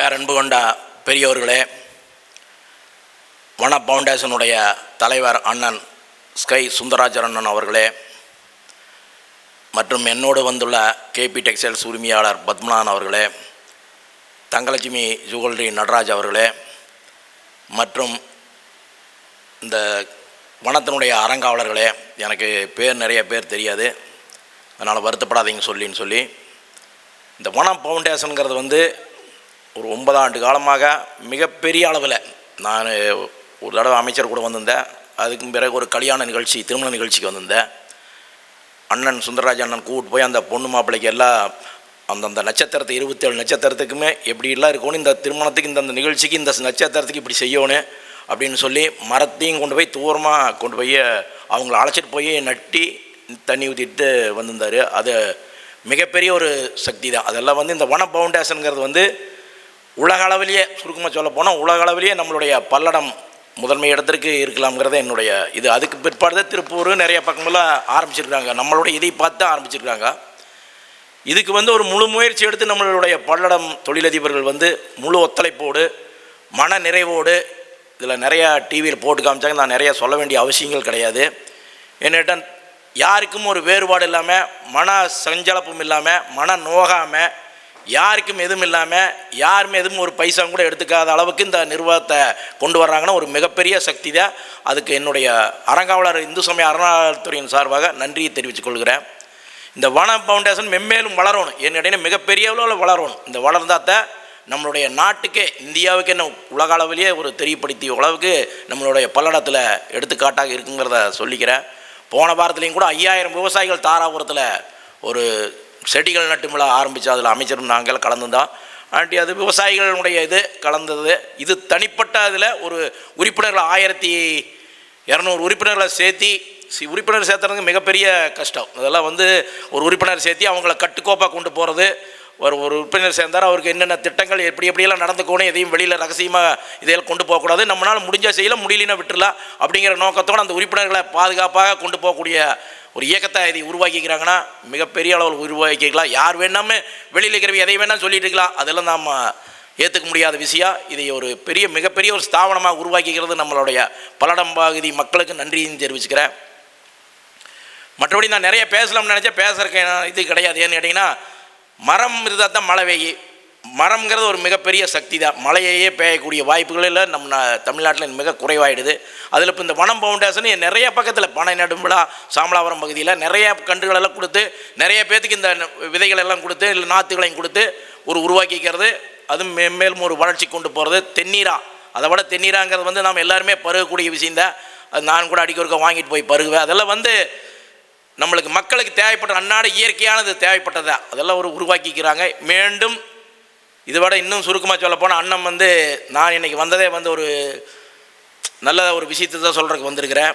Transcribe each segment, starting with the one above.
பேரன்பு கொண்ட பெரியோர்களே வன ஃபவுண்டேஷனுடைய தலைவர் அண்ணன் ஸ்கை சுந்தராஜர் அண்ணன் அவர்களே மற்றும் என்னோடு வந்துள்ள கேபி டெக்ஸ்டைல்ஸ் உரிமையாளர் பத்மநாதன் அவர்களே தங்கலட்சுமி ஜுவல்லரி நடராஜ் அவர்களே மற்றும் இந்த வனத்தினுடைய அறங்காவலர்களே எனக்கு பேர் நிறைய பேர் தெரியாது அதனால் வருத்தப்படாதீங்க சொல்லின்னு சொல்லி இந்த வனம் ஃபவுண்டேஷனுங்கிறது வந்து ஒரு ஒன்பது ஆண்டு காலமாக மிகப்பெரிய அளவில் நான் ஒரு தடவை அமைச்சர் கூட வந்திருந்தேன். அதுக்கும் பிறகு ஒரு கல்யாண நிகழ்ச்சி திருமண நிகழ்ச்சிக்கு வந்திருந்தேன். அண்ணன் சுந்தரராஜ் அண்ணன் கூப்பிட்டு போய் அந்த பொண்ணு மாப்பிள்ளைக்கு எல்லாம் அந்தந்த நட்சத்திரத்தை இருபத்தேழு நட்சத்திரத்துக்குமே எப்படிலாம் இருக்கணும் இந்த திருமணத்துக்கு இந்த நிகழ்ச்சிக்கு இந்த நட்சத்திரத்துக்கு இப்படி செய்யணும் அப்படின்னு சொல்லி மரத்தையும் கொண்டு போய் தூரமாக கொண்டு போய் அவங்கள அழைச்சிட்டு போய் நட்டி தண்ணி ஊற்றிட்டு வந்திருந்தார். அது மிகப்பெரிய ஒரு சக்தி தான். அதெல்லாம் வந்து இந்த வன ஃபவுண்டேஷனுங்கிறது வந்து உலக அளவிலேயே சுருக்கமாக சொல்ல போனால் உலக அளவிலேயே நம்மளுடைய பல்லடம் முதன்மை இடத்திற்கு இருக்கலாம்ங்கிறத என்னுடைய இது. அதுக்கு பிற்பாடு தான் திருப்பூர் நிறைய பக்கமெல்லாம் ஆரம்பிச்சிருக்காங்க. நம்மளுடைய இதை பார்த்து ஆரம்பிச்சிருக்காங்க. இதுக்கு வந்து ஒரு முழு முயற்சி எடுத்து நம்மளுடைய பல்லடம் தொழிலதிபர்கள் வந்து முழு ஒத்துழைப்போடு மன நிறைவோடு இதில் நிறையா டிவியில் போட்டு காமிச்சாங்க. நான் நிறையா சொல்ல வேண்டிய அவசியங்கள் கிடையாது. என்னட்ட யாருக்கும் ஒரு வேறுபாடு இல்லாமல் மன சஞ்சலப்பும் இல்லாமல் மன நோகாமல் யாருக்கும் எதுவும் இல்லாமல் யாருமே எதுவும் ஒரு பைசா கூட எடுத்துக்காத அளவுக்கு இந்த நிர்வாகத்தை கொண்டு வர்றாங்கன்னா ஒரு மிகப்பெரிய சக்தி தான். அதுக்கு என்னுடைய அறங்காவலர் இந்து சமய அறநிலையத்துறையின் சார்பாக நன்றியை தெரிவித்துக் கொள்கிறேன். இந்த வன ஃபவுண்டேஷன் மென்மேலும் வளரணும். என்னிடையே மிகப்பெரிய அளவில் வளரணும். இந்த வளர்ந்தாத்த நம்மளுடைய நாட்டுக்கே இந்தியாவுக்கே என்ன உலக அளவிலேயே ஒரு தெரியப்படுத்திய அளவுக்கு நம்மளுடைய பல்லடத்தில் எடுத்துக்காட்டாக இருக்குங்கிறத சொல்லிக்கிறேன். போன வாரத்துலேயும் கூட ஐயாயிரம் விவசாயிகள் தாராபுரத்தில் ஒரு செடிகள் நட்டு விழா ஆரம்பித்து அதில் அமைச்சரும் நாங்கள் கலந்துதான். ஆண்டி அது விவசாயிகளுடைய இது கலந்தது. இது தனிப்பட்ட அதில் ஒரு உறுப்பினர்கள் ஆயிரத்தி இரநூறு உறுப்பினர்களை சேர்த்தி சி உறுப்பினர் சேர்த்துறதுக்கு மிகப்பெரிய கஷ்டம். அதெல்லாம் வந்து ஒரு உறுப்பினர் சேர்த்தி அவங்கள கட்டுக்கோப்பாக கொண்டு போகிறது ஒரு ஒரு உறுப்பினர் சேர்ந்தார் அவருக்கு என்னென்ன திட்டங்கள் எப்படி எப்படியெல்லாம் நடந்துக்கணும் எதையும் வெளியில் ரகசியமாக இதையெல்லாம் கொண்டு போகக்கூடாது. நம்மளால் முடிஞ்ச செய்யல முடியலன்னா விட்டுறலாம் அப்படிங்கிற நோக்கத்தோடு அந்த உறுப்பினர்களை பாதுகாப்பாக கொண்டு போகக்கூடிய ஒரு இயக்கத்தை இதை உருவாக்கிக்கிறாங்கன்னா மிகப்பெரிய அளவில் உருவாக்கிக்கலாம் யார் வேணாமே வெளியில் இருக்கிறவங்க எதை வேணால் சொல்லிட்டு இருக்கலாம். அதெல்லாம் நாம் ஏற்றுக்க முடியாத விஷயம் இதை ஒரு பெரிய மிகப்பெரிய ஒரு ஸ்தாபனமாக உருவாக்கிக்கிறது நம்மளுடைய பல்லடம் பகுதி மக்களுக்கு நன்றியும் தெரிவிச்சுக்கிறேன். மற்றபடி நான் நிறைய பேசலாம்னு நினச்சேன். பேசுறதுக்கு இது கிடையாது. ஏன்னு கேட்டிங்கன்னா மரம் இருந்தால் தான் மழை பெய்யும். மரம்ங்கிறது ஒரு மிகப்பெரிய சக்தி தான். மழையையே பெய்யக்கூடிய வாய்ப்புகளில் நம்ம தமிழ்நாட்டில் மிக குறைவாயிடுது. அதில் இப்போ இந்த வனம் ஃபவுண்டேஷன் நிறைய பக்கத்தில் பனை நடும்புலா சாமலாபுரம் பகுதியில் நிறைய கன்றுகளெல்லாம் கொடுத்து நிறைய பேர்த்துக்கு இந்த விதைகள் எல்லாம் கொடுத்து இல்லை நாற்றுகளையும் கொடுத்து ஒரு உருவாக்கிக்கிறது. அது மே- மேலும் ஒரு வளர்ச்சி கொண்டு போகிறது தென்னீரா அதை விட தென்னீராங்கிறது வந்து நாம் எல்லாருமே பருகக்கூடிய விஷயந்தான் அது நான் கூட அடிக்க ஒருக்க வாங்கிட்டு போய் பருகுவேன். அதெல்லாம் வந்து நம்மளுக்கு மக்களுக்கு தேவைப்பட்ட அன்னாட இயற்கையானது தேவைப்பட்டதா? அதெல்லாம் ஒரு உருவாக்கிக்கிறாங்க. மீண்டும் இதை விட இன்னும் சுருக்கமாக சொல்ல போனால் அண்ணன் வந்து நான் இன்றைக்கி வந்ததே வந்து ஒரு நல்ல ஒரு விஷயத்தை தான் சொல்கிறதுக்கு வந்திருக்கிறேன்.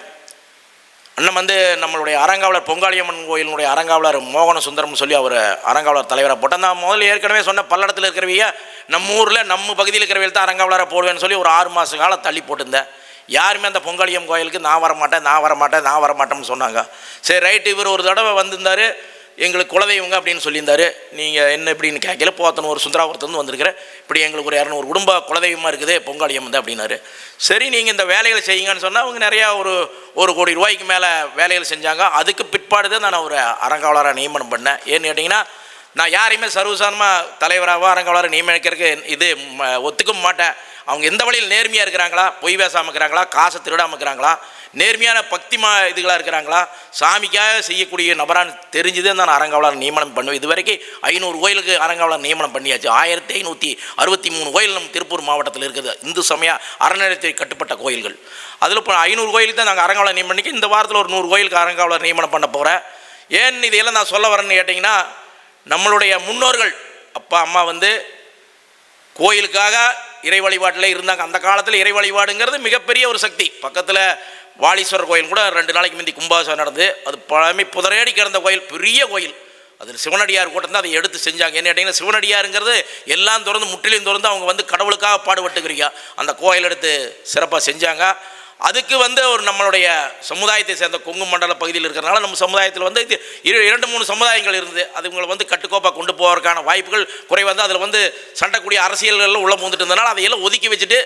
அண்ணன் வந்து நம்மளுடைய அரங்காவலர் பொங்காளியம்மன் கோயிலினுடைய அரங்காவலர் மோகன சுந்தரம்னு சொல்லி அவர் அரங்காவலர் தலைவராக போட்டேன் நான் முதல்ல ஏற்கனவே சொன்ன பல்லடத்தில் இருக்கிறவையே நம்ம ஊரில் நம்ம பகுதியில் இருக்கிறவங்க தான் அரங்காவலராக போடுவேன்னு சொல்லி ஒரு ஆறு மாத காலம் தள்ளி போட்டிருந்தேன். யாருமே அந்த பொங்காளியம் கோயிலுக்கு நான் வரமாட்டேன் நான் வரமாட்டேன் நான் வரமாட்டேன்னு சொன்னாங்க. சரி ரைட்டு இவர் ஒரு தடவை வந்திருந்தார். எங்களுக்கு குலதெய்வங்க அப்படின்னு சொல்லியிருந்தாரு. நீங்கள் என்ன இப்படின்னு கேட்கல. போத்தன ஒரு சுந்தராபுரத்துலேருந்து வந்திருக்கிறேன் இப்படி எங்களுக்கு ஒரு இரநூறு குடும்ப குலதெய்வமாக இருக்குது பொங்காளியம் வந்து அப்படின்னாரு. சரி நீங்கள் இந்த வேலைகளை செய்யுங்கன்னு சொன்னால் அவங்க நிறையா ஒரு ஒரு கோடி ரூபாய்க்கு மேலே வேலைகள் செஞ்சாங்க. அதுக்கு பிற்பாடு தான் நான் ஒரு அறங்காவலராக நியமனம் பண்ணேன். ஏன்னு கேட்டிங்கன்னா நான் யாரையுமே சர்வசாதாரணமாக தலைவராகவோ அரங்காவலரை நியமிக்கிறதுக்கு இது ம- ஒத்துக்க மாட்டேன். அவங்க எந்த வழியில் நேர்மையாக இருக்கிறாங்களா பொய் பேசாமல் இருக்கிறாங்களா காசை திருடாமல் இருக்கிறாங்களா நேர்மையான பக்திமா இதுகளாக இருக்கிறாங்களா சாமிக்காக செய்யக்கூடிய நபரான்னு தெரிஞ்சுதே நான் அரங்காவலர் நியமனம் பண்ணுவேன். இது வரைக்கும் ஐநூறு கோயிலுக்கு அரங்காவலர் நியமனம் பண்ணியாச்சு. ஆயிரத்தி ஐநூற்றி அறுபத்தி மூணு கோயில் நம்ம திருப்பூர் மாவட்டத்தில் இருக்குது. இந்து சமய அறநிலையத்தை கட்டுப்பட்ட கோயில்கள். அதில் இப்போ ஐநூறு கோயிலுக்கு தான் நாங்கள் அரங்காவலர் நியமனம் பண்ணிக்க இந்த வாரத்தில் ஒரு நூறு கோயிலுக்கு அரங்காவலர் நியமனம் பண்ண போகிறேன் ஏன் இதையெல்லாம் நான் சொல்ல வரேன்னு கேட்டிங்கன்னா நம்மளுடைய முன்னோர்கள். அப்பா அம்மா வந்து கோயிலுக்காக இறை வழிபாட்டில் இருந்தாங்க. அந்த காலத்தில் இறை வழிபாடுங்கிறது மிகப்பெரிய ஒரு சக்தி. பக்கத்தில் வாலீஸ்வரர் கோயில் கூட ரெண்டு நாளைக்கு முந்தி கும்பாபிஷேகம் நடந்து அது பழமை புதரேடி கிடந்த கோயில் பெரிய கோயில். அதில் சிவனடியார் கூட்டம் தான் அதை எடுத்து செஞ்சாங்க. என்ன கேட்டிங்கன்னா சிவனடியாருங்கிறது எல்லாம் திறந்து முற்றிலும் திறந்து அவங்க வந்து கடவுளுக்காக பாடுபட்டுக்கிறீங்க அந்த கோயில் எடுத்து சிறப்பாக செஞ்சாங்க. அதுக்கு வந்து ஒரு நம்மளுடைய சமுதாயத்தை சேர்ந்த கொங்கு மண்டல பகுதியில் இருக்கிறனால நம்ம சமுதாயத்தில் வந்து இது இரு இரண்டு மூணு சமுதாயங்கள் இருந்தது. அதுங்களை வந்து கட்டுக்கோப்பாக கொண்டு போவதற்கான வாய்ப்புகள் குறைவாக அதில் வந்து சண்டைக்கூடிய அரசியல்களில் உள்ளே வந்துட்டு இருந்தனால அதையெல்லாம் ஒதுக்கி வச்சுட்டு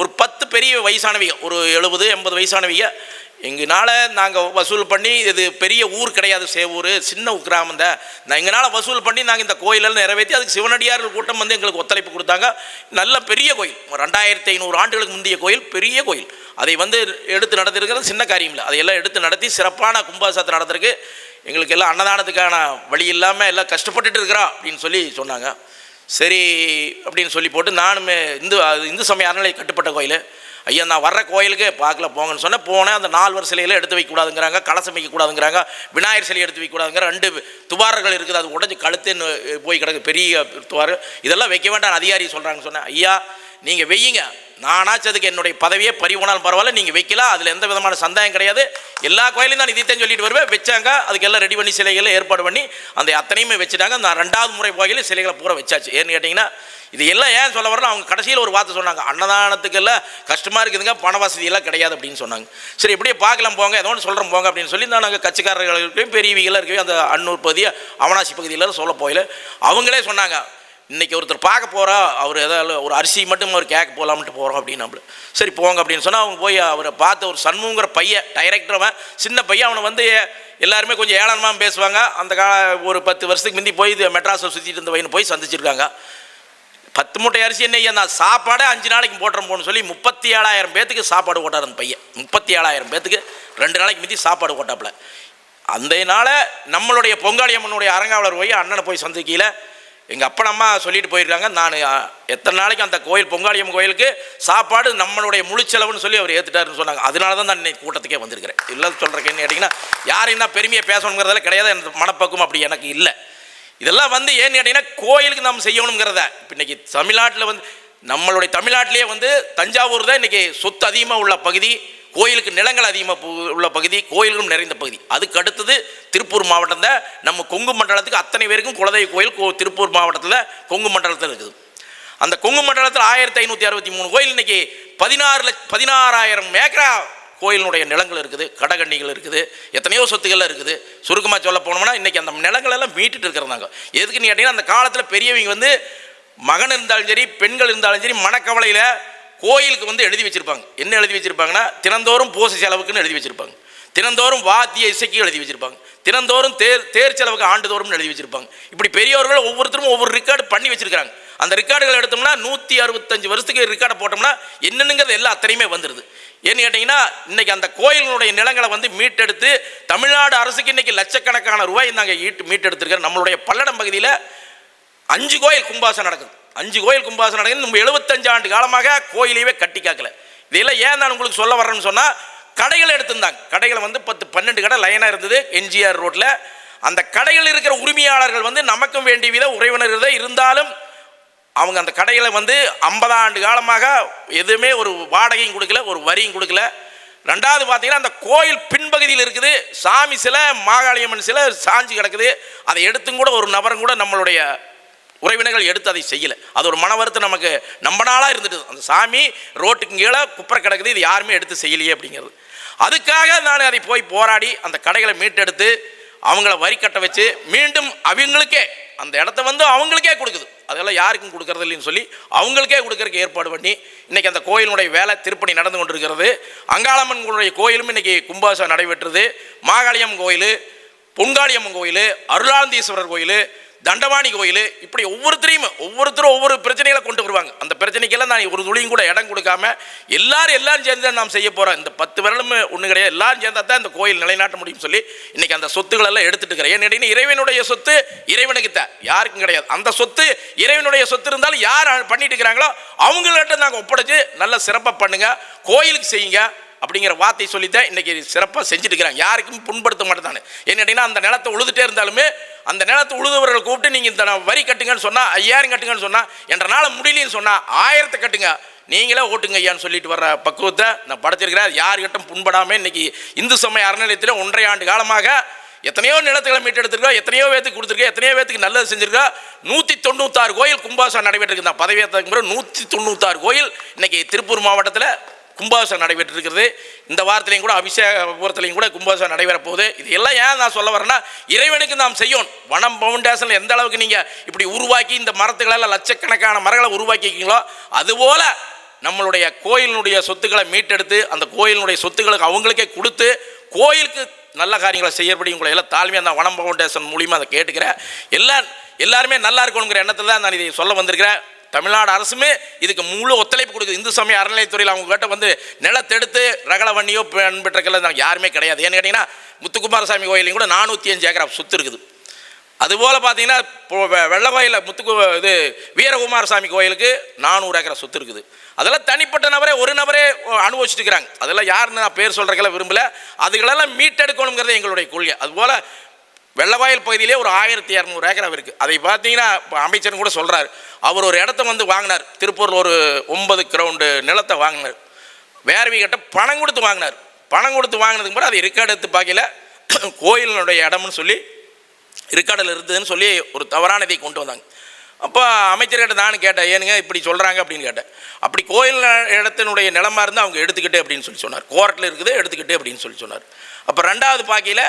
ஒரு பத்து பெரிய வயசானவங்க ஒரு எழுபது எண்பது வயசானவங்க. எங்களால் நாங்கள் வசூல் பண்ணி இது பெரிய ஊர் கிடையாது சேவூர் சின்ன கிராமம் தான் நான் எங்களால் வசூல் பண்ணி நாங்கள் இந்த கோயிலெல்லாம் நிறைவேற்றி அதுக்கு சிவனடியார்கள் கூட்டம் வந்து எங்களுக்கு ஒத்துழைப்பு கொடுத்தாங்க. நல்ல பெரிய கோயில் ரெண்டாயிரத்தி ஐநூறு ஆண்டுகளுக்கு முந்தைய கோயில் பெரிய கோயில். அதை வந்து எடுத்து நடத்திருக்கிறது சின்ன காரியம் இல்லை அதையெல்லாம் எடுத்து நடத்தி சிறப்பான கும்பாசத்தை நடத்துறதுக்கு எங்களுக்கு எல்லாம் அன்னதானத்துக்கான வழி இல்லாமல் எல்லாம் கஷ்டப்பட்டுட்டு இருக்கிறா அப்படின்னு சொல்லி சொன்னாங்க. சரி அப்படின்னு சொல்லி போட்டு நானுமே இந்து அது இந்து சமய அறநிலை கட்டுப்பட்ட கோயில். ஐயா நான் வர்ற கோயிலுக்கு பார்க்கல போங்கன்னு சொன்னேன். போனேன் அந்த நால்வர் சிலையில எடுத்து வைக்கக்கூடாதுங்கிறாங்க கலசம் வைக்கக்கூடாதுங்கிறாங்க விநாயகர் சிலையை எடுத்து வைக்கக்கூடாதுங்கிற ரெண்டு துவார்கள் இருக்குது. அது உடஞ்சி கழுத்துன்னு போய் கிடக்கு பெரிய துவார் இதெல்லாம் வைக்க வேண்டாம் அதிகாரி சொல்கிறாங்கன்னு சொன்னேன். ஐயா நீங்கள் வெய்யுங்க நானாச்சும் அதுக்கு என்னுடைய பதவியே பறிவுனாலும் பரவாயில்ல நீங்கள் வைக்கலாம். அதில் எந்த விதமான சந்தேகம் கிடையாது. எல்லா கோயிலையும் நான் இதைத்தான் சொல்லிட்டு வருவேன். வச்சாங்க அதுக்கெல்லாம் ரெடி பண்ணி சிலைகளை ஏற்பாடு பண்ணி அந்த அத்தனையுமே வச்சுட்டாங்க. நான் ரெண்டாவது முறை கோயிலில் சிலைகளை பூரா வச்சாச்சு. ஏன்னு கேட்டிங்கன்னா இது எல்லாம் ஏன் சொல்ல வரணும் அவங்க கடைசியில் ஒரு வார்த்தை சொன்னாங்க. அன்னதானத்துக்கு எல்லாம் கஷ்டமாக இருக்குதுங்க பண வசதி எல்லாம் கிடையாது அப்படின்னு சொன்னாங்க. சரி இப்படியே பார்க்கலாம் போங்க ஏதோ ஒன்று சொல்கிறோம் போங்க அப்படின்னு சொல்லி நான் நாங்கள் கட்சிக்காரர்களுக்கும் பெரியவிகளாக இருக்கவே அந்த அன்னூர் பகுதி அவனாசி பகுதியில் சொல்ல போயில அவங்களே சொன்னாங்க இன்றைக்கி ஒருத்தர் பார்க்க போகிறா அவர் ஏதாவது ஒரு அரிசி மட்டும் அவர் கேட்க போகலாம்ட்டு போகிறோம் அப்படின்னு நம்மள சரி போங்க அப்படின்னு சொன்னால் அவங்க போய் அவரை பார்த்து ஒரு சண்முங்கிற பையன் டைரக்டர் அவன் சின்ன பையன் அவனை வந்து எல்லாருமே கொஞ்சம் ஏளனமாக பேசுவாங்க. அந்த கால ஒரு பத்து வருஷத்துக்கு முந்தி போய் இது மெட்ராஸில் சுற்றிட்டு இருந்த பையனை போய் சந்திச்சிருக்காங்க. பத்து மூட்டை அரிசி என்ன ஐயா நான் சாப்பாடே அஞ்சு நாளைக்கு போட்டுறோம் போன்னு சொல்லி முப்பத்தி ஏழாயிரம் பேத்துக்கு சாப்பாடு போட்டார் அந்த பையன். முப்பத்தி ஏழாயிரம் பேத்துக்கு ரெண்டு நாளைக்கு மிதி சாப்பாடு போட்டாப்புல அந்த நாள நம்மளுடைய பொங்காளி அம்மனுடைய அரங்காவலர் போய் அண்ணனை போய் சந்திக்கையில் எங்கள் அப்பா அம்மா சொல்லிட்டு போயிருக்காங்க. நான் எத்தனை நாளைக்கு அந்த கோயில் பொங்காளியம்மன் கோயிலுக்கு சாப்பாடு நம்மளுடைய முழுச்செலவுன்னு சொல்லி அவர் ஏற்றுட்டாருன்னு சொன்னாங்க. அதனால தான் நான் இன்னைக்கு கூட்டத்துக்கே வந்திருக்கிறேன். இல்லை சொல்கிறேன் என்ன கேட்டிங்கன்னா யாரையும் தான் பெருமையை பேசணுங்கிறதெல்லாம் கிடையாது. எனக்கு மனப்பக்குவம் அப்படி எனக்கு இல்லை. இதெல்லாம் வந்து ஏன்னு கேட்டிங்கன்னா கோயிலுக்கு நாம் செய்யணுங்கிறத இப்போ இன்னைக்கு தமிழ்நாட்டில் வந்து நம்மளுடைய தமிழ்நாட்டிலேயே வந்து தஞ்சாவூர் தான் இன்றைக்கி சொத்து அதிகமாக உள்ள பகுதி கோயிலுக்கு நிலங்கள் அதிகமாக உள்ள பகுதி கோயில்களும் நிறைந்த பகுதி. அதுக்கு அடுத்தது திருப்பூர் மாவட்டம் தான். நம்ம கொங்கு மண்டலத்துக்கு அத்தனை பேருக்கும் குலதெய்வ கோயில் கோ திருப்பூர் மாவட்டத்தில் கொங்கு மண்டலத்தில் இருக்குது. அந்த கொங்கு மண்டலத்தில் ஆயிரத்தி ஐநூற்றி அறுபத்தி மூணு கோயில் இன்னைக்கு பதினாறு லட்ச பதினாறாயிரம் ஏக்கரா கோயிலினுடைய நிலங்கள் இருக்குது கடகண்ணிகள் இருக்குது எத்தனையோ சொத்துக்கள்லாம் இருக்குது. சுருக்கமாக சொல்ல போனோம்னா இன்றைக்கி அந்த நிலங்கள் எல்லாம் மீட்டுட்டு இருக்கிறாங்க. எதுக்குன்னு கேட்டிங்கன்னா அந்த காலத்தில் பெரியவங்க வந்து மகன் இருந்தாலும் சரி பெண்கள் இருந்தாலும் சரி மனக்கவலையில் கோயிலுக்கு வந்து எழுதி வச்சுருப்பாங்க. என்ன எழுதி வச்சுருப்பாங்கன்னா தினந்தோறும் பூசை செலவுக்குன்னு எழுதி வச்சுருப்பாங்க. தினந்தோறும் வாத்திய இசைக்கு எழுதி வச்சுருப்பாங்க. தினந்தோறும் தேர் தேர் செலவுக்கு ஆண்டுதோறும் எழுதி வச்சுருப்பாங்க. இப்படி பெரியவர்கள் ஒவ்வொருத்தரும் ஒவ்வொரு ரெக்கார்டு பண்ணி வச்சுருக்காங்க அந்த ரெக்கார்டுகள் எடுத்தோம்னா நூற்றி அறுபத்தஞ்சு வருஷத்துக்கு ரெக்கார்டை போட்டோம்னா என்னென்னுங்கிறது எல்லா அத்தனையுமே வந்துடுது ஏன்னு கேட்டிங்கன்னா இன்றைக்கி அந்த கோயிலினுடைய நிலங்களை வந்து மீட்டெடுத்து தமிழ்நாடு அரசுக்கு இன்னைக்கு லட்சக்கணக்கான ரூபாய் நாங்கள் ஈட்டு மீட்டெடுத்திருக்கிறோம் நம்மளுடைய பல்லடம் பகுதியில் அஞ்சு கோயில் கும்பாசம் நடக்குது. அஞ்சு கோயில் கும்பாசம் நடக்குது. நம்ம எழுபத்தஞ்சு ஆண்டு காலமாக கோயிலையே கட்டி காக்கல. இதெல்லாம் ஏன் நான் உங்களுக்கு சொல்ல வரேன்னு சொன்னால் கடைகளை எடுத்திருந்தாங்க. கடைகளை வந்து பத்து பன்னெண்டு கடை லைனாக இருந்தது எம்ஜிஆர் ரோட்டில் அந்த கடைகள் இருக்கிற உரிமையாளர்கள் வந்து நமக்கும் வேண்டிய வித உறவினர் இருந்தாலும் அவங்க அந்த கடையில் வந்து ஐம்பதாண்டு காலமாக எதுவுமே ஒரு வாடகையும் கொடுக்கல ஒரு வரியும் கொடுக்கல. ரெண்டாவது பார்த்தீங்கன்னா அந்த கோயில் பின்பகுதியில் இருக்குது. சாமி சிலை மாகாளியம்மன் சிலை சாஞ்சி கிடக்குது. அதை எடுத்தும் கூட ஒரு நபரும் கூட நம்மளுடைய உறவினர்கள் எடுத்து அதை செய்யலை. அது ஒரு மன வருத்தம் நமக்கு. நம்ம நாளாக இருந்துட்டு அந்த சாமி ரோட்டுக்கு கீழே குப்பரை கிடக்குது. இது யாருமே எடுத்து செய்யலையே அப்படிங்கிறது. அதுக்காக நான் அதை போய் போராடி அந்த கடைகளை மீட்டெடுத்து அவங்கள வரி கட்ட வச்சு மீண்டும் அவங்களுக்கே அந்த இடத்த வந்து அவங்களுக்கே கொடுக்குது. அதெல்லாம் யாருக்கும் கொடுக்கறது இல்லைன்னு சொல்லி அவங்களுக்கே கொடுக்கறதுக்கு ஏற்பாடு பண்ணி இன்றைக்கி அந்த கோயிலுடைய வேலை திருப்பணி நடந்து கொண்டிருக்கிறது. அங்காளம்மன்களுடைய கோயிலும் இன்றைக்கி கும்பாசம் நடைபெற்றது. மாகாளியம்மன் கோயில் பொங்காளியம்மன் கோயில் அருளாந்தீஸ்வரர் கோயில் தண்டவாணி கோயில் இப்படி ஒவ்வொருத்தரையும் ஒவ்வொருத்தரும் ஒவ்வொரு பிரச்சனைகளை கொண்டு வருவாங்க. அந்த பிரச்சனைக்கெல்லாம் நான் ஒரு துளியும் கூட இடம் கொடுக்காம எல்லாரும் எல்லாரும் சேர்ந்து தான் நாம் செய்ய போகிறோம் இந்த பத்து வருடம் ஒன்று கிடையாது. எல்லாரும் சேர்ந்தா தான் இந்த கோயில் நிலைநாட்ட முடியும் சொல்லி இன்றைக்கி அந்த சொத்துக்கள் எல்லாம் எடுத்துட்டு இருக்கிறேன். ஏன்னு இறைவனுடைய சொத்து இறைவனுக்கு தான். யாருக்கும் கிடையாது. அந்த சொத்து இறைவனுடைய சொத்து இருந்தாலும் யார் பண்ணிட்டு இருக்கிறாங்களோ அவங்கள்ட்ட நாங்கள் ஒப்படைச்சு நல்ல சிறப்பாக பண்ணுங்கள் கோயிலுக்கு செய்யுங்க. அப்படிங்கிற வார்த்தை சொல்லித்தான் இன்றைக்கி சிறப்பாக செஞ்சுட்டு இருக்கிறாங்க யாருக்கும் புண்படுத்த மாட்டேதானு. என்ன கேட்டிங்கன்னா அந்த நிலத்தை உழுதுட்டே இருந்தாலுமே அந்த நிலத்தை உழுதுவர்களை கூப்பிட்டு நீங்கள் இந்த வரி கட்டுங்கன்னு சொன்னால் ஐயாயிரம் கட்டுங்கன்னு சொன்னால் என்றனால முடியலன்னு சொன்னால் ஆயிரத்தை கட்டுங்க. நீங்களே ஓட்டுங்க ஐயான்னு சொல்லிட்டு வர்ற பக்குவத்தை நான் படைச்சிருக்கிறேன். யாருக்கிட்டும் புண்படாமல் இன்றைக்கி இந்து சமய அறநிலையத்தில் ஒன்றரை ஆண்டு காலமாக எத்தனையோ நிலத்துகளை மீட்டெடுத்திருக்கோம் எத்தனையோ பேத்துக்கு கொடுத்துருக்கோம் எத்தனையோ பேத்துக்கு நல்லது செஞ்சிருக்கோம் நூற்றி தொண்ணூத்தாறு கோயில் கும்பாசம் நடைபெற்றிருக்கு இந்த பதவியேற்றதுக்கு பிறகு நூற்றி தொண்ணூத்தாறு கோயில் இன்றைக்கி திருப்பூர் மாவட்டத்தில் கும்பாபிஷேகம் நடைபெற்று இருக்கிறது இந்த வாரத்திலையும் கூட அபிஷேகபுரத்துலையும் கூட கும்பாபிஷேகம் நடைபெற போகுது இது எல்லாம் ஏன் நான் சொல்ல வரேன்னா இறைவனுக்கு நாம் செய்யணும். வனம் ஃபவுண்டேஷனில் எந்த அளவுக்கு நீங்கள் இப்படி உருவாக்கி இந்த மரத்துகளெல்லாம் லட்சக்கணக்கான மரங்களை உருவாக்கிக்கீங்களோ அதுபோல் நம்மளுடைய கோயிலினுடைய சொத்துக்களை மீட்டெடுத்து அந்த கோயிலினுடைய சொத்துக்களுக்கு அவங்களுக்கே கொடுத்து கோயிலுக்கு நல்ல காரியங்களை செய்யப்படி உங்களை எல்லாம் தாழ்மையாக அந்த வனம் ஃபவுண்டேஷன் மூலியமாக அதை கேட்டுக்கிறேன். எல்லாம் எல்லாருமே நல்லா இருக்கணுங்கிற எண்ணத்தில் தான் நான் இதை சொல்ல வந்திருக்கிறேன். தமிழ்நாடு அரசுமே இதுக்கு முழு ஒத்துழைப்பு கொடுக்குது. இந்து சமய அறநிலையத்துறையில் அவங்க கிட்ட வந்து நிலத்தெடுத்து ரகல வண்டியோ பெற்றக்கல நாங்கள் யாருமே கிடையாது. ஏன்னு கேட்டிங்கன்னா முத்துக்குமாரசாமி கோயிலையும் கூட நானூற்றி அஞ்சு ஏக்கரா சொத்து இருக்குது. அதுபோல் பார்த்தீங்கன்னா இப்போ கோயிலில் முத்துக்கு இது வீரகுமாரசாமி கோயிலுக்கு நானூறு ஏக்கரா சொத்து இருக்குது. அதெல்லாம் தனிப்பட்ட நபரே ஒரு நபரே அனுபவிச்சுட்டு இருக்கிறாங்க. அதெல்லாம் யாருன்னு நான் பேர் சொல்கிறக்கெல்லாம் விரும்பல. அதுகளெல்லாம் மீட்டெடுக்கணுங்கிறது எங்களுடைய கொள்கை. அதுபோல் வெள்ளவாயில் பகுதியிலே ஒரு ஆயிரத்தி இரநூறு ஏக்கரா இருக்குது அதை பார்த்தீங்கன்னா இப்போ அமைச்சரும் கூட சொல்கிறார் அவர் ஒரு இடத்த வந்து வாங்கினார். திருப்பூரில் ஒரு ஒன்பது கிரவுண்டு நிலத்தை வாங்கினார். வேர்வி கிட்ட பணம் கொடுத்து வாங்கினார். பணம் கொடுத்து வாங்கினதுக்கு பிறகு அதை ரெக்கார்டு எடுத்து பார்க்கல. கோயிலினுடைய இடம்னு சொல்லி இருக்காடில் இருந்ததுன்னு சொல்லி ஒரு தவறான இதை கொண்டு வந்தாங்க. அப்போ அமைச்சர்கிட்ட நான் கேட்டேன் ஏனுங்க இப்படி சொல்கிறாங்க அப்படின்னு கேட்டேன். அப்படி கோயில் இடத்தினுடைய நிலமா இருந்து அவங்க எடுத்துக்கிட்டு அப்படின்னு சொல்லி சொன்னார். கோர்ட்டில் இருக்குது எடுத்துக்கிட்டு அப்படின்னு சொல்லி சொன்னார். அப்போ ரெண்டாவது பாக்கியில்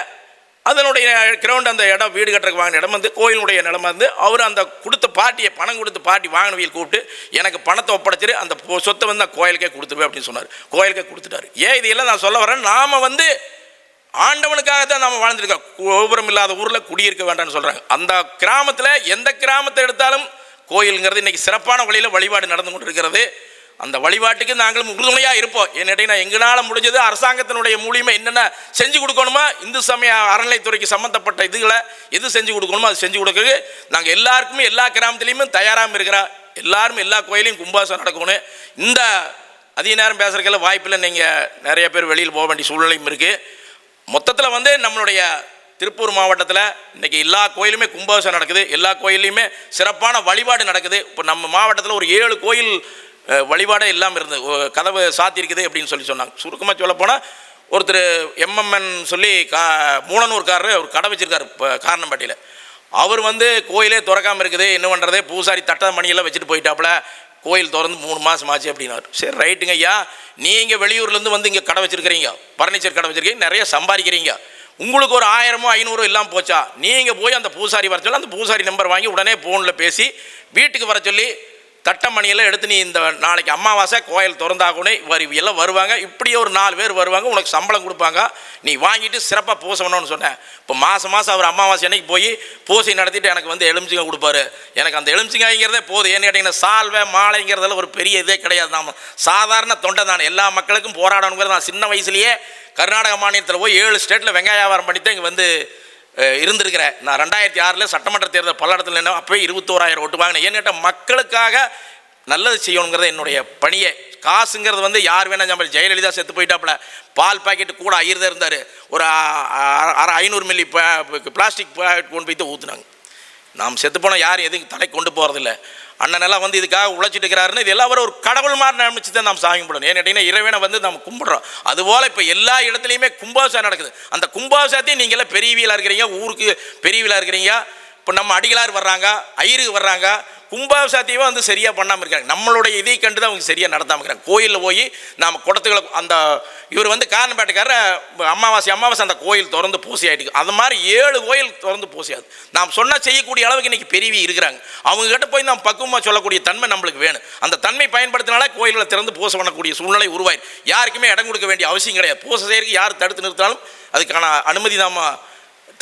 அதனுடைய கிரவுண்ட் அந்த இடம் வீடு கட்டுறக்கு வாங்கின இடம் வந்து கோயிலுடைய நிலம் வந்து அவர் அந்த கொடுத்த பாட்டியை பணம் கொடுத்து பாட்டி வாங்கினவியில் கூப்பிட்டு எனக்கு பணத்தை ஒப்படைச்சிட்டு அந்த சொத்தை வந்து நான் கோயிலுக்கே கொடுத்துருவேன் அப்படின்னு சொன்னார். கோயிலுக்கே கொடுத்துட்டாரு. ஏன் இதையெல்லாம் நான் சொல்ல வரேன்? நாம் வந்து ஆண்டவனுக்காக தான் நம்ம வாழ்ந்துருக்கோம். கோபுரம் இல்லாத ஊரில் குடியிருக்க வேண்டாம்னு சொல்கிறாங்க அந்த கிராமத்தில் எந்த கிராமத்தை எடுத்தாலும் கோயிலுங்கிறது இன்னைக்கு சிறப்பான வழியில் வழிபாடு நடந்து கொண்டு இருக்கிறது அந்த வழிபாட்டுக்கு நாங்களும் உறுதுணையாக இருப்போம். என்னட்டீங்கன்னா எங்களால் முடிஞ்சது அரசாங்கத்தினுடைய மூலியமாக என்னென்ன செஞ்சு கொடுக்கணுமோ இந்து சமய அறநிலைத்துறைக்கு சம்மந்தப்பட்ட இதுகளை எது செஞ்சு கொடுக்கணுமோ அது செஞ்சு கொடுக்கறது நாங்கள் எல்லாருக்குமே எல்லா கிராமத்துலேயுமே தயாராக இருக்கிறோம் எல்லாரும் எல்லா கோயிலையும் கும்பாசம் நடக்கணும் இந்த அதிக நேரம் பேசுறதுக்கெல்லாம் வாய்ப்பில்லை. நீங்கள் நிறைய பேர் வெளியில் போக வேண்டிய சூழ்நிலையும் இருக்குது மொத்தத்தில் வந்து நம்மளுடைய திருப்பூர் மாவட்டத்தில் இன்றைக்கி எல்லா கோயிலுமே கும்பாபிஷேகம் நடக்குது. எல்லா கோயில்லையுமே சிறப்பான வழிபாடு நடக்குது. இப்போ நம்ம மாவட்டத்தில் ஒரு ஏழு கோயில் வழிபாடே இல்லாமல் இருந்தது கதவு சாத்தியிருக்குது அப்படின்னு சொல்லி சொன்னாங்க. சுருக்கமாக சொல்லப்போனால் ஒருத்தர் எம்எம்என் சொல்லி கா மூலனூர்காரர் அவர் கடை வச்சுருக்காரு இப்போ காரணம்பட்டியில். அவர் வந்து கோயிலே திறக்காமல் இருக்குது என்ன பண்ணுறது பூசாரி தட்ட மணியெல்லாம் வச்சுட்டு போயிட்டாப்புல கோயில் திறந்து மூணு மாதம் ஆச்சு அப்படின்னாரு. சரி ரைட்டுங்க ஐயா நீங்கள் வெளியூர்லேருந்து வந்து இங்கே கடை வச்சுருக்கிறீங்க பர்னிச்சர் கடை வச்சுருக்கீங்க நிறைய சம்பாதிக்கிறீங்க. உங்களுக்கு ஒரு ஆயிரமோ ஐநூறோ இல்லாமல் போச்சா நீங்கள் போய் அந்த பூசாரி வர சொல்லி அந்த பூசாரி நம்பர் வாங்கி உடனே ஃபோனில் பேசி வீட்டுக்கு வர சொல்லி தட்டமணியெல்லாம் எடுத்து நீ இந்த நாளைக்கு அமாவாசை கோயில் திறந்தாகனே வரி எல்லாம் வருவாங்க. இப்படியே ஒரு நாலு பேர் வருவாங்க. உனக்கு சம்பளம் கொடுப்பாங்க. நீ வாங்கிட்டு சிறப்பாக பூசணும்னு சொன்னேன். இப்போ மாதம் மாதம் அவர் அமாவாசை அன்னைக்கு போய் பூசை நடத்திட்டு எனக்கு வந்து எலுமிச்சிங்க கொடுப்பாரு. எனக்கு அந்த எலுமிச்சிங்காய்ங்கிறதே போதும். ஏன்னு கேட்டிங்கன்னா சால்வை மாலைங்கிறதெல்லாம் ஒரு பெரிய இதே கிடையாது. நாம் சாதாரண தொண்டை தான். எல்லா மக்களுக்கும் போராடணுங்கிறது நான் சின்ன வயசுலேயே கர்நாடக மாநிலத்தில் போய் ஏழு ஸ்டேட்டில் வெங்காய வியாபாரம் பண்ணி தான் இங்கே வந்து இருந்திருக்கிற நான் ரெண்டாயிரத்தி ஆறில் சட்டமன்ற தேர்தல் பல்லடத்தில் என்ன அப்போயே இருபத்தோராயிரம் ஓட்டு வாங்கினேன். ஏன்னு கேட்டால் மக்களுக்காக நல்லது செய்யணுங்கிறது என்னுடைய பணியே. காசுங்கிறது வந்து யார் வேணா நம்ம ஜெயலலிதா செத்து போயிட்டாப்புல. பால் பாக்கெட்டு கூட ஐயர்தான் இருந்தார். ஒரு அரை ஐநூறு மில்லி பிளாஸ்டிக் பாக்கெட் கொண்டு போய் ஊற்றுனாங்க நாம் செத்து போனால் யாரும் எதுவும் தலை கொண்டு போகிறதில்ல அண்ணனெல்லாம் வந்து இதுக்காக உழைச்சிட்டு இருக்கிறாருன்னு இது எல்லாம் ஒரு கடவுள் மாதிரி நினைச்சு தான் நாம் சாமி கும்பிடணும். ஏன்னு கேட்டிங்கன்னா இறைவனை வந்து நம்ம கும்பிடுறோம். அதுபோல் இப்போ எல்லா இடத்துலையுமே கும்பாபிஷேகம் நடக்குது. அந்த கும்பாபிஷேகத்தையும் நீங்களே பெரியவியலாக இருக்கிறீங்க ஊருக்கு பெரியவியலாக இருக்கிறீங்க. இப்போ நம்ம அடிகளார் வர்றாங்க ஐயருக்கு வர்றாங்க கும்பாபிஷேகத்தையே வந்து சரியாக பண்ணாமல் இருக்காங்க. நம்மளுடைய இதை கண்டு தான் அவங்க சரியாக நடத்தாமல் இருக்கிறாங்க கோயிலில் போய் நாம் குடத்துக்களை அந்த இவர் வந்து காரணப்பேட்டுக்காரர் அமாவாசை அமாவாசை அந்த கோயில் திறந்து பூசி ஆகிட்டு அது மாதிரி ஏழு கோயில் திறந்து பூசியாது. நாம் சொன்னால் செய்யக்கூடிய அளவுக்கு இன்றைக்கி பெரியவி இருக்கிறாங்க. அவங்ககிட்ட போய் நாம் பக்குவமாக சொல்லக்கூடிய தன்மை நம்மளுக்கு வேணும். அந்த தன்மை பயன்படுத்தினாலே கோயில்களை திறந்து பூசை பண்ணக்கூடிய சூழ்நிலை உருவாயிடும் யாருக்குமே இடம் கொடுக்க வேண்டிய அவசியம் கிடையாது. பூசை செய்கிறதுக்கு யார் தடுத்து நிறுத்தினாலும் அதுக்கான அனுமதி நாம்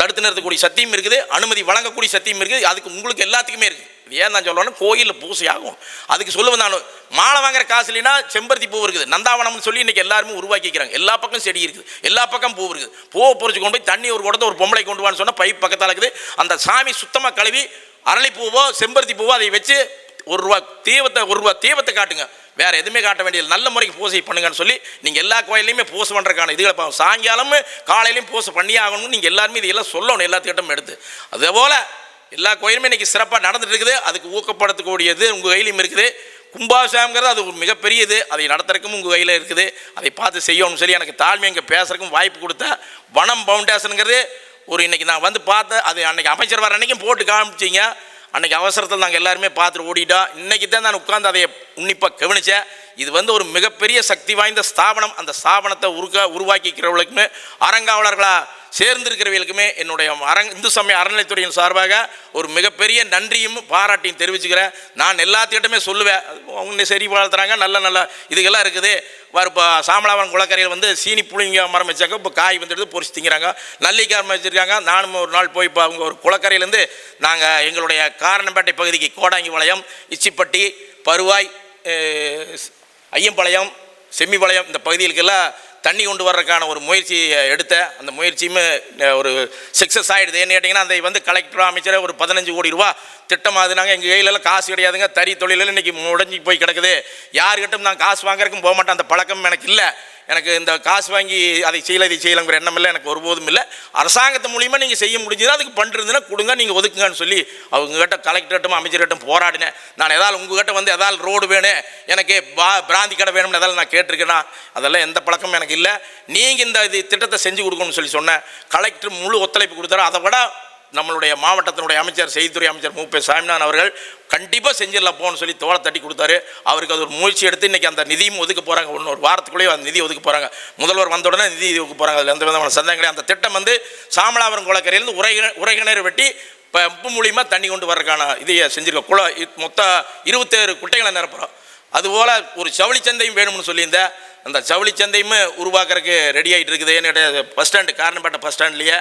தடுத்து நிறுத்தக்கூடிய சத்தியம் இருக்குது அனுமதி வழங்கக்கூடிய சத்தியம் இருக்குது அதுக்கு உங்களுக்கு எல்லாத்துக்குமே இருக்குது. ஏன் நான் சொல்கிறேன்னா கோயிலில் பூசை ஆகும். அதுக்கு சொல்லுவேன் நான் மாலை வாங்குற காசு இல்லைன்னா செம்பருத்தி பூ இருக்குது. நந்தாவனம்னு சொல்லி இன்றைக்கி எல்லாருமே உருவாக்கிக்கிறாங்க. எல்லா பக்கம் செடி இருக்குது. எல்லா பக்கம் பூ இருக்குது. பூவை பொறிச்சு கொண்டு போய் தண்ணி ஒரு குடத்தை ஒரு பொம்பளை கொண்டு வான்னு சொன்னால் பைப் பக்கத்தில் இருக்குது. அந்த சாமி சுத்தமாக கழுவி அரளிப்பூவோ செம்பருத்தி பூவோ அதை வச்சு ஒரு ரூபா தீபத்தை ஒரு ரூபா தீபத்தை காட்டுங்க. வேறு எதுவுமே காட்ட வேண்டியது நல்ல முறைக்கு பூசை பண்ணுங்கன்னு சொல்லி நீங்கள் எல்லா கோயிலையுமே பூசை பண்ணுறதுக்கான இதுகளை பா- சாயங்காலமும் காலையிலையும் பூசை பண்ணி ஆகணும்னு நீங்கள் எல்லாருமே இதெல்லாம் சொல்லணும் எல்லா திட்டமும் எடுத்து. அதே போல் எல்லா கோயிலுமே இன்றைக்கி சிறப்பாக நடந்துட்டு இருக்குது. அதுக்கு ஊக்கப்படுத்தக்கூடியது உங்கள் கையிலையும் இருக்குது. கும்பாபிஷேகங்கிறது அது ஒரு மிகப்பெரியது. அதை நடத்துறதுக்கும் உங்கள் கையில் இருக்குது. அதை பார்த்து செய்யணும்னு சொல்லி எனக்கு தாழ்மை இங்கே பேசுறதுக்கும் வாய்ப்பு கொடுத்த வனம் ஃபவுண்டேஷனுங்கிறது ஒரு இன்னைக்கு நான் வந்து பார்த்தேன். அது அன்றைக்கி அமைச்சர் வர அன்னைக்கும் போட்டு காமிச்சிங்க. அன்றைக்கி அவசரத்தில் நாங்கள் எல்லாருமே பார்த்துட்டு ஓடிட்டோம் இன்றைக்கி தான் நான் உட்காந்து அதை உன்னிப்பாக கவனித்தேன் இது வந்து ஒரு மிகப்பெரிய சக்தி வாய்ந்த ஸ்தாபனம். அந்த ஸ்தாபனத்தை உருக்கா உருவாக்கிக்கிறவர்களுக்குமே அறங்காவலர்களாக சேர்ந்திருக்கிறவர்களுக்குமே என்னுடைய அரங் இந்து சமய அறநிலைத்துறையின் சார்பாக ஒரு மிகப்பெரிய நன்றியும் பாராட்டியும் தெரிவிச்சுக்கிறேன். நான் எல்லாத்துக்கிட்டமே சொல்லுவேன். அவங்க சரி வளர்த்துறாங்க நல்ல நல்ல இதுகெல்லாம் இருக்குது. வர இப்போ சாமலாவரம் குளக்கரையில் வந்து சீனி புளிங்க மரம் வச்சாங்க. இப்போ காய் வந்துடுது பொறிச்சு திங்கிறாங்க. நல்லிக்காரம் வச்சுருக்காங்க. நானும் ஒரு நாள் போய் இப்போ அவங்க ஒரு குளக்கரையிலேருந்து நாங்கள் எங்களுடைய காரணம்பேட்டை பகுதிக்கு கோடாங்கி வளையம் இச்சிப்பட்டி பருவாய் ஐயம்பாளையம் செம்மிபாளையம் இந்த பகுதிகளுக்கெல்லாம் தண்ணி கொண்டு வர்றதுக்கான ஒரு முயற்சி எடுத்தேன். அந்த முயற்சியுமே ஒரு சக்ஸஸ் ஆகிடுது ஏன்னு கேட்டிங்கன்னா அதை வந்து கலெக்டர் அமைச்சர் ஒரு பதினஞ்சு கோடி ரூபா திட்டமாகுதுனாங்க எங்கள் கையிலலாம் காசு கிடையாதுங்க. தறி தொழிலில் இன்றைக்கி முடஞ்சி போய் கிடக்குது. யாருக்கிட்டும் நான் காசு வாங்குறதுக்கும் போக மாட்டேன் அந்த பழக்கம் எனக்கு இல்லை. எனக்கு இந்த காசு வாங்கி அதை செய்யலை இதை செய்யலைங்கிற எண்ணம் இல்லை எனக்கு ஒருபோதும் இல்லை. அரசாங்கத்து மூலியமாக நீங்கள் செய்ய முடிஞ்சதுன்னா அதுக்கு பண்ணுறதுன்னா கொடுங்க நீங்கள் ஒதுக்குங்கன்னு சொல்லி அவங்ககிட்ட கலெக்டர்கிட்டும் அமைச்சர்கிட்டும் போராடினேன். நான் ஏதாவது உங்ககிட்ட வந்து ஏதாவது ரோடு வேணும் எனக்கு பா பிராந்தி கடை வேணும்னு எதாவது நான் கேட்டிருக்கேனா? அதெல்லாம் எந்த பழக்கமும் எனக்கு இல்லை. நீங்கள் இந்த இது திட்டத்தை செஞ்சு கொடுக்கணும்னு சொல்லி சொன்னேன். கலெக்டர் முழு ஒத்துழைப்பு கொடுத்தாரு. அதை விட நம்மளுடைய மாவட்டத்தினுடைய அமைச்சர் செய்தித்துறை அமைச்சர் மூப்பே சாமிநாதன் அவர்கள் கண்டிப்பாக செஞ்சிடலாம் போகணும்னு சொல்லி தோலை தட்டி கொடுத்தாரு. அவருக்கு அது ஒரு முயற்சி எடுத்து இன்றைக்கி அந்த நிதியும் ஒதுக்க போகிறாங்க ஒன்று ஒரு வாரத்துக்குள்ளேயே அந்த நிதி ஒதுக்க போகிறாங்க முதல்வர் வந்த உடனே நிதி ஒதுக்க போகிறாங்க அதில் எந்த விதமான சந்தேகம் கிடையாது. அந்த திட்டம் வந்து சாமலாபுரம் குளக்கரையிலேருந்து உரை உரைகிணறு வெட்டி பம்பு மூலியமாக தண்ணி கொண்டு வர்றதுக்கான இதையை செஞ்சுருக்கோம். குள மொத்த மொத்தம் இருபத்தேழு குட்டைகளை நிரப்புறோம். அதுபோல் ஒரு ஜவுளி சந்தையும் வேணும்னு சொல்லியிருந்தேன் அந்த ஜவுளி உருவாக்குறதுக்கு ரெடி ஆகிட்டு இருக்குது. என்னுடைய பஸ் ஸ்டாண்டு காரணப்பட்ட பஸ் ஸ்டாண்ட்லேயே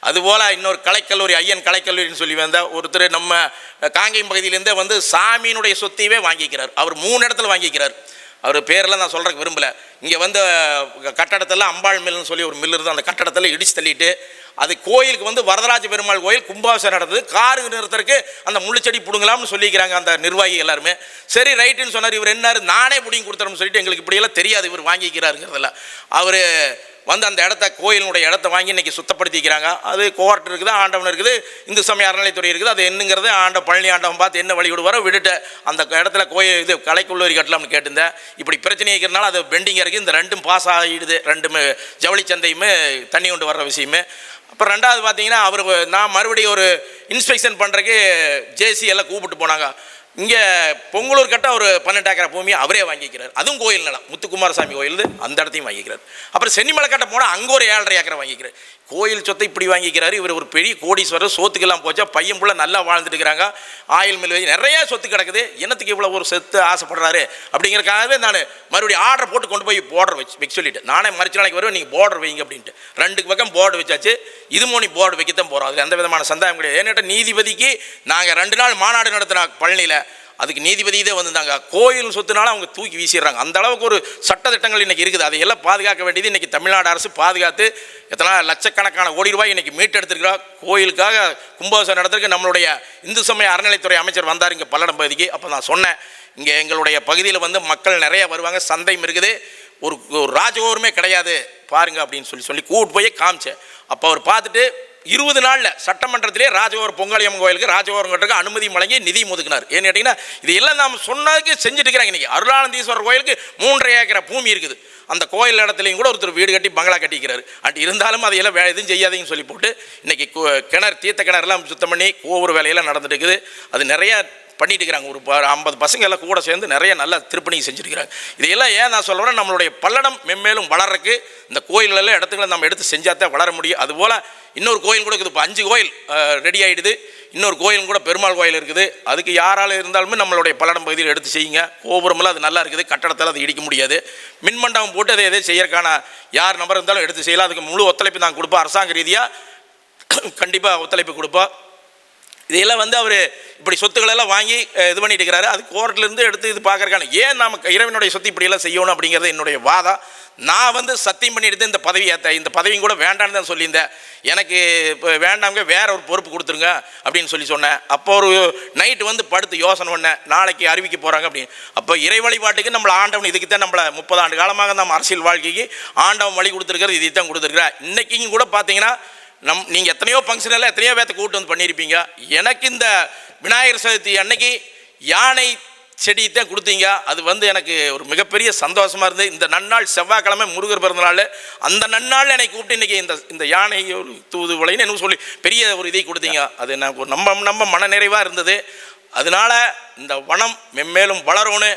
அதுபோல் இன்னொரு கலைக்கல்லூரி ஐயன் கலைக்கல்லூரின்னு சொல்லி வந்த ஒருத்தர் நம்ம காங்கேயம் பகுதியிலேருந்தே வந்து சாமியினுடைய சொத்தையவே வாங்கிக்கிறார். அவர் மூணு இடத்துல வாங்கிக்கிறார். அவர் பேரெல்லாம் நான் சொல்கிறக்கு விரும்பல. இங்கே வந்து கட்டடத்தில் அம்பாள் மில்லுன்னு சொல்லி ஒரு மில் இருந்து அந்த கட்டடத்தில் இடிச்சு தள்ளிட்டு அது கோயிலுக்கு வந்து வரதராஜ பெருமாள் கோயில் கும்பாபிஷேகம் நடந்தது. காரு நிறுத்தருக்கு அந்த முள்ளுச்செடி பிடுங்கலாம்னு சொல்லிக்கிறாங்க அந்த நிர்வாகி எல்லாருமே. சரி ரைட்டுன்னு சொன்னார். இவர் என்னார் நானே பிடிங்கி கொடுத்துறோம்னு சொல்லிட்டு எங்களுக்கு இப்படியெல்லாம் தெரியாது. இவர் வாங்கிக்கிறாருங்கிறதுல அவர் வந்து அந்த இடத்த கோயிலினுடைய இடத்த வாங்கி இன்றைக்கி சுத்தப்படுத்திக்கிறாங்க. அது கோர்ட் இருக்குது ஆண்டவன் இருக்குது இந்து சமய அறநிலைத்துறை இருக்குது. அது என்னங்கிறது ஆண்ட பழனி ஆண்டவன் பார்த்து என்ன வழி விடுவாரோ விட்டுட்டு அந்த இடத்துல கோயில் இது கலைக்குள்ளூரி கட்டலாம்னு கேட்டிருந்தேன். இப்படி பிரச்சனை இருக்கிறனால அது பெண்டிங்காக இருக்குது இந்த ரெண்டும் பாஸ் ஆகிடுது. ரெண்டுமே ஜவுளி சந்தையுமே தண்ணி கொண்டு வர்ற விஷயமே. அப்புறம் ரெண்டாவது பார்த்தீங்கன்னா அவர் நான் மறுபடியும் ஒரு இன்ஸ்பெக்ஷன் பண்ணுறதுக்கு ஜேசி எல்லாம் கூப்பிட்டு போனாங்க. இங்கே பொங்கலூர் கட்ட ஒரு பன்னெண்டு ஏக்கரை பூமி அவரே வாங்கிக்கிறார். அதுவும் கோயில் நிலம். முத்துக்குமாரசாமி கோயில் அந்த இடத்தையும் வாங்கிக்கிறார். அப்புறம் சென்னிமலை கட்ட போனால் அங்கே ஒரு ஏழரை ஏக்கரை வாங்கிக்கிறார். கோயில் சொத்தை இப்படி வாங்கிக்கிறாரு. இவர் ஒரு பெரிய கோடீஸ்வரர் சொத்துக்கெல்லாம் போச்சா பையன் பிள்ளை நல்லா வாழ்ந்துட்டு இருக்கிறாங்க ஆயில் மில் நிறையா நிறைய சொத்து கிடக்குது. என்னத்துக்கு இவ்வளோ ஒரு சொத்து ஆசைப்படுறாரு? அப்படிங்கிறக்காகவே நான் மறுபடியும் ஆர்டர் போட்டு கொண்டு போய் போர்டர் வச்சு வைக்க சொல்லிட்டு நானே மறுச்ச நாளைக்கு வருவேன் நீங்கள் போர்டர் வைங்க அப்படின்ட்டு. ரெண்டு பக்கம் போர்டு வச்சாச்சு. இது மூணு போர்டு வைக்கத்தான் போகிறோம் அதில் எந்த விதமான சந்தேகம் கிடையாது. ஏன்னாட்ட நீதிபதிக்கு நாங்கள் ரெண்டு நாள் மாநாடு நடத்தின பழனியில் அதுக்கு நீதிபதி இதே வந்திருந்தாங்க. கோயில் சொத்துனால அவங்க தூக்கி வீசிடுறாங்க. அந்த அளவுக்கு ஒரு சட்ட திட்டங்கள் இன்னைக்கு இருக்குது. அதையெல்லாம் பாதுகாக்க வேண்டியது இன்றைக்கி தமிழ்நாடு அரசு பாதுகாத்து எத்தனை லட்சக்கணக்கான கோடி ரூபாய் இன்றைக்கி மீட்டெடுத்திருக்கிறா கோயிலுக்காக கும்பாபிஷேகம் நடத்துறதுக்கு நம்மளுடைய இந்து சமய அறநிலைத்துறை அமைச்சர் வந்தார் இங்கே பல்லடம் பகுதிக்கு. அப்போ நான் சொன்னேன். இங்கே எங்களுடைய பகுதியில் வந்து மக்கள் நிறைய வருவாங்க சந்தையும் இருக்குது. ஒரு ஒரு ராஜகோருமே கிடையாது. பாருங்க அப்படின்னு சொல்லி சொல்லி கூட்டு போய் காமிச்சேன். அப்போ அவர் பார்த்துட்டு இருபது நாளில் சட்டமன்றத்திலே ராஜகோர் பொங்காளியம்மன் கோயிலுக்கு ராஜகோரம் கட்டுறதுக்கு அனுமதி வழங்கி நிதி ஒதுக்கினார் ஏன்னு கேட்டிங்கன்னா இது எல்லாம் நாம் சொன்னதுக்கு செஞ்சுட்டு இருக்கிறாங்க இன்றைக்கி அருளானந்தீஸ்வரர் கோயிலுக்கு மூன்றரை ஏக்கரை பூமி இருக்குது. அந்த கோயில் இடத்துலையும் கூட ஒருத்தர் வீடு கட்டி பங்களா கட்டிக்கிறாரு. அண்ட் இருந்தாலும் அதையெல்லாம் வே எதுவும் செய்யாதீங்கன்னு சொல்லி போட்டு இன்றைக்கி கிணறு தீர்த்த கிணறுலாம் சுத்தம் பண்ணி ஒவ்வொரு வேலையெல்லாம் நடந்துட்டு இருக்குது. அது நிறையா பண்ணிட்டு இருக்கிறாங்க ஒரு ப- ஐம்பது பசங்க எல்லாம் கூட சேர்ந்து நிறைய நல்ல திருப்பணி செஞ்சுருக்கிறாங்க. இதையெல்லாம் ஏன் நான் சொல்கிறேன் நம்மளுடைய பல்லடம் மென்மேலும் வளர்றதுக்கு இந்த கோயிலெல்லாம் இடத்துங்களை நம்ம எடுத்து செஞ்சாதான் வளர முடியும். அதுபோல் இன்னொரு கோயில் கூட இருக்குது. இப்போ அஞ்சு கோயில் ரெடி ஆகிடுது இன்னொரு கோயில் கூட பெருமாள் கோயில் இருக்குது. அதுக்கு யாரால் இருந்தாலுமே நம்மளுடைய பல்லடம் பகுதியில் எடுத்து செய்யுங்க. கோபுரமெல்லாம் அது நல்லா இருக்குது. கட்டடத்தில் அது இடிக்க முடியாது. மின்மண்டபம் போட்டு அதை எதே செய்யறதுக்கான யார் நபர் இருந்தாலும் எடுத்து செய்யலாம். அதுக்கு முழு ஒத்துழைப்பு நான் கொடுப்பேன். அரசாங்க ரீதியாக கண்டிப்பாக ஒத்துழைப்பு கொடுப்போம் இதையெல்லாம் வந்து அவர் இப்படி சொத்துக்களை எல்லாம் வாங்கி இது பண்ணிட்டு இருக்கிறாரு. அது கோர்ட்லேருந்து எடுத்து இது பார்க்கறக்கான ஏன் நமக்கு இறைவனுடைய சொத்து இப்படியெல்லாம் செய்யணும் அப்படிங்கிறது என்னுடைய வாதம் நான் வந்து சத்தியம் பண்ணிட்டு இந்த பதவி ஏற்ற இந்த பதவியும் கூட வேண்டாம்னு தான் சொல்லியிருந்தேன். எனக்கு இப்போ வேண்டாங்க வேற ஒரு பொறுப்பு கொடுத்துருங்க அப்படின்னு சொல்லி சொன்னேன். அப்போ ஒரு நைட்டு வந்து படுத்து யோசனை பண்ணேன். நாளைக்கு அறிவிக்க போகிறாங்க அப்படின்னு. அப்போ இறை வழிபாட்டுக்கு நம்மளை ஆண்டவன் இதுக்கு தான் நம்மளை முப்பது ஆண்டு காலமாக நம்ம அரசியல் வாழ்க்கைக்கு ஆண்டவன் வழி கொடுத்துருக்கிறது இதை தான் கொடுத்துருக்குறா இன்றைக்கிங்க கூட பார்த்தீங்கன்னா நம் நீங்கள் எத்தனையோ ஃபங்க்ஷனில் எத்தனையோ பேர்த்த கூட்டு வந்து பண்ணியிருப்பீங்க எனக்கு இந்த விநாயகர் சதுர்த்தி அன்னைக்கு யானை செடி தான் கொடுத்தீங்க. அது வந்து எனக்கு ஒரு மிகப்பெரிய சந்தோஷமாக இருந்தது. இந்த நன்னாள் செவ்வாய்க்கிழமை முருகர் பிறந்தநாள் அந்த நன்னாள் என்னை கூப்பிட்டு இன்னைக்கு இந்த இந்த யானை ஒரு தூது விளைன்னு எனக்கு சொல்லி பெரிய ஒரு இதை கொடுத்தீங்க. அது எனக்கு ஒரு நம்ம நம்ம மன நிறைவாக இருந்தது. அதனால இந்த வனம் மென்மேலும் வளரும்னு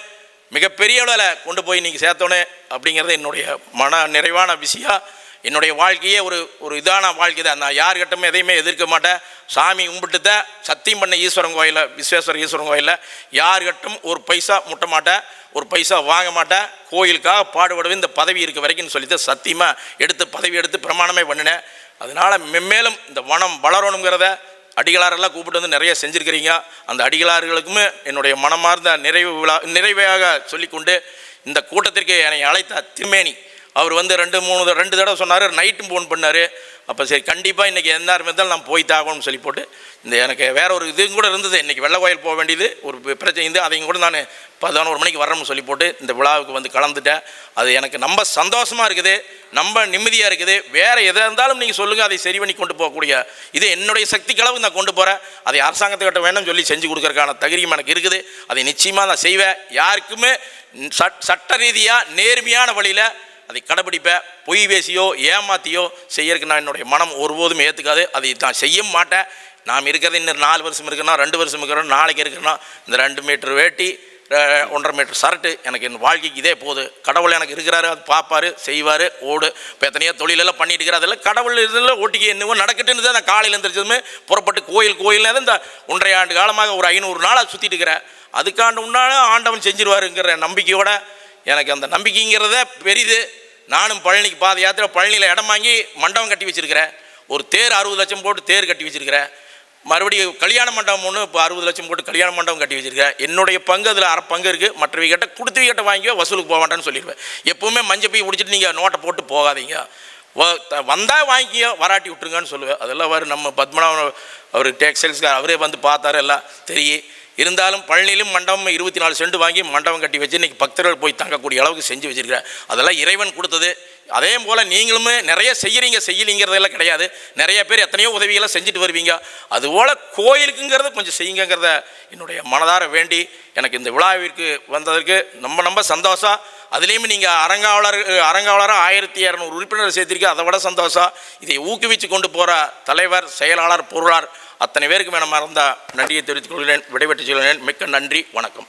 மிகப்பெரிய அளவில் கொண்டு போய் நீங்கள் சேர்த்தோன்னு அப்படிங்கிறது என்னுடைய மன நிறைவான விஷயம். என்னுடைய வாழ்க்கையே ஒரு ஒரு இதான வாழ்க்கை தான். நான் யார்கிட்டமே எதையுமே எதிர்க்க மாட்டேன். சாமி கும்பிட்டு தான் சத்தியம் பண்ண ஈஸ்வரன் கோயிலில் விஸ்வேஸ்வர ஈஸ்வரன் கோயிலில் யார்கிட்டும் ஒரு பைசா முட்ட மாட்டேன். ஒரு பைசா வாங்க மாட்டேன். கோயிலுக்காக பாடுபடுவேன். இந்த பதவி இருக்க வரைக்கும்னு சொல்லிட்டு சத்தியமாக எடுத்து பதவி எடுத்து பிரமாணமே பண்ணினேன். அதனால் மென்மேலும் இந்த வனம் வளரணுங்கிறத அடிகளாரெல்லாம் கூப்பிட்டு வந்து நிறைய செஞ்சுருக்கிறீங்க. அந்த அடிகளார்களுக்குமே என்னுடைய மனமார்ந்த நிறைவு விழா நிறைவையாக சொல்லிக்கொண்டு இந்த கூட்டத்திற்கு என்னை அழைத்த திருமேனி அவர் வந்து ரெண்டு மூணு ரெண்டு தடவை சொன்னார் நைட்டும் ஃபோன் பண்ணார். அப்போ சரி கண்டிப்பாக இன்றைக்கி எந்த இருந்தாலும் நான் போய் தாகணும்னு சொல்லி போட்டு இந்த எனக்கு வேற ஒரு இதுவும் கூட இருந்தது. இன்றைக்கி வெள்ளை கோயில் போக வேண்டியது ஒரு பிரச்சனை இருந்து அதையும் கூட நான் பதினோரு மணிக்கு வரணும்னு சொல்லி போட்டு இந்த விழாவுக்கு வந்து கலந்துட்டேன். அது எனக்கு ரொம்ப சந்தோஷமாக இருக்குது ரொம்ப நிம்மதியாக இருக்குது. வேறு எதாக இருந்தாலும் நீங்கள் சொல்லுங்கள் அதை சரி பண்ணி கொண்டு போகக்கூடிய இது என்னுடைய சக்திக்களவு நான் கொண்டு போகிறேன் அதை அரசாங்கத்துக்கிட்ட வேணும்னு சொல்லி செஞ்சு கொடுக்கறக்கான தகுதியும் எனக்கு இருக்குது. அதை நிச்சயமாக நான் செய்வேன். யாருக்குமே சட் சட்ட ரீதியாக நேர்மையான வழியில் அதை கடைப்பிடிப்பேன் பொய் பேசியோ ஏமாத்தியோ செய்யறதுக்கு நான் என்னுடைய மனம் ஒருபோதும் ஏற்றுக்காது அதை நான் செய்ய மாட்டேன். நாம் இருக்கிறது இன்னும் நாலு வருஷம் இருக்கிறனா ரெண்டு வருஷம் இருக்கிறோம் நாளைக்கு இருக்கிறனா இந்த ரெண்டு மீட்டர் வேட்டி ஒன்றரை மீட்டர் சரட்டு எனக்கு என் வாழ்க்கைக்கு இதே போகுது கடவுள் எனக்கு இருக்கிறாரு அது பார்ப்பாரு செய்வார் ஓடு. இப்போ எத்தனையோ தொழிலெல்லாம் பண்ணிட்டு இருக்கிறார். அதெல்லாம் கடவுள் இதில் ஓட்டிக்கு என்னவோ நடக்கட்டுன்னு தான் நான் காலையில் எழுந்திரிச்சதுமே புறப்பட்டு கோயில் கோயிலில் தான் இந்த ஒன்றரை ஆண்டு காலமாக ஒரு ஐநூறு நாளாக சுற்றிட்டு இருக்கிறேன். அதுக்காண்டு உண்டான ஆண்டவன் செஞ்சிருவாருங்கிற நம்பிக்கையோட எனக்கு அந்த நம்பிக்கைங்கிறத பெரிது. நானும் பழனிக்கு பாத யாத்திரை பழனியில் இடம் வாங்கி மண்டபம் கட்டி வச்சிருக்கிறேன். ஒரு தேர் அறுபது லட்சம் போட்டு தேர் கட்டி வச்சிருக்கிறேன். மறுபடியும் கல்யாண மண்டபம் ஒன்று இப்போ அறுபது லட்சம் போட்டு கல்யாண மண்டபம் கட்டி வச்சுருக்கேன் என்னுடைய பங்கு அதில் அரை பங்கு இருக்குது மற்றவை கிட்ட கொடுத்து கிட்ட வாங்கியோ வசூலுக்கு போக மாட்டேன்னு சொல்லிடுவேன். எப்போவுமே மஞ்சள் போய் பிடிச்சிட்டு நீங்கள் நோட்டை போட்டு போகாதீங்க. வந்தால் வாங்கிக்கியோ வராட்டி விட்டுருங்கன்னு சொல்லுவேன். அதெல்லாம் அவர் நம்ம பத்மநாபன் அவர் டெக்ஸ்டைல்ஸ்கார் அவரே வந்து பார்த்தாரு எல்லாம். தெரியும். இருந்தாலும் பழனியிலும் மண்டபம் இருபத்தி நாலு செண்டு வாங்கி மண்டபம் கட்டி வச்சு இன்னைக்கு பக்தர்கள் போய் தங்கக்கூடிய அளவுக்கு செஞ்சு வச்சுருக்கிறேன் அதெல்லாம் இறைவன் கொடுத்தது. அதே போல் நீங்களுமே நிறைய செய்கிறீங்க செய்யலிங்கிறதெல்லாம் கிடையாது. நிறைய பேர் எத்தனையோ உதவிகளை செஞ்சுட்டு வருவீங்க. அதுபோல் கோயிலுக்குங்கிறத கொஞ்சம் செய்யுங்கிறத என்னுடைய மனதார வேண்டி எனக்கு இந்த விழாவிற்கு வந்ததற்கு ரொம்ப ரொம்ப சந்தோஷம். அதுலேயும் நீங்கள் அரங்காவலர் அரங்காவலராக ஆயிரத்தி இரநூறு உறுப்பினர் சேர்த்திருக்க அதை விட சந்தோஷம். இதை ஊக்குவிச்சு கொண்டு போகிற தலைவர் செயலாளர் பொருளாளர் அத்தனை பேருக்கு வேணும் மறந்தால் நன்றியை தெரிவித்துக் கொள்கிறேன். விடைபெற்றுச் சொல்கிறேன். மிக்க நன்றி. வணக்கம்.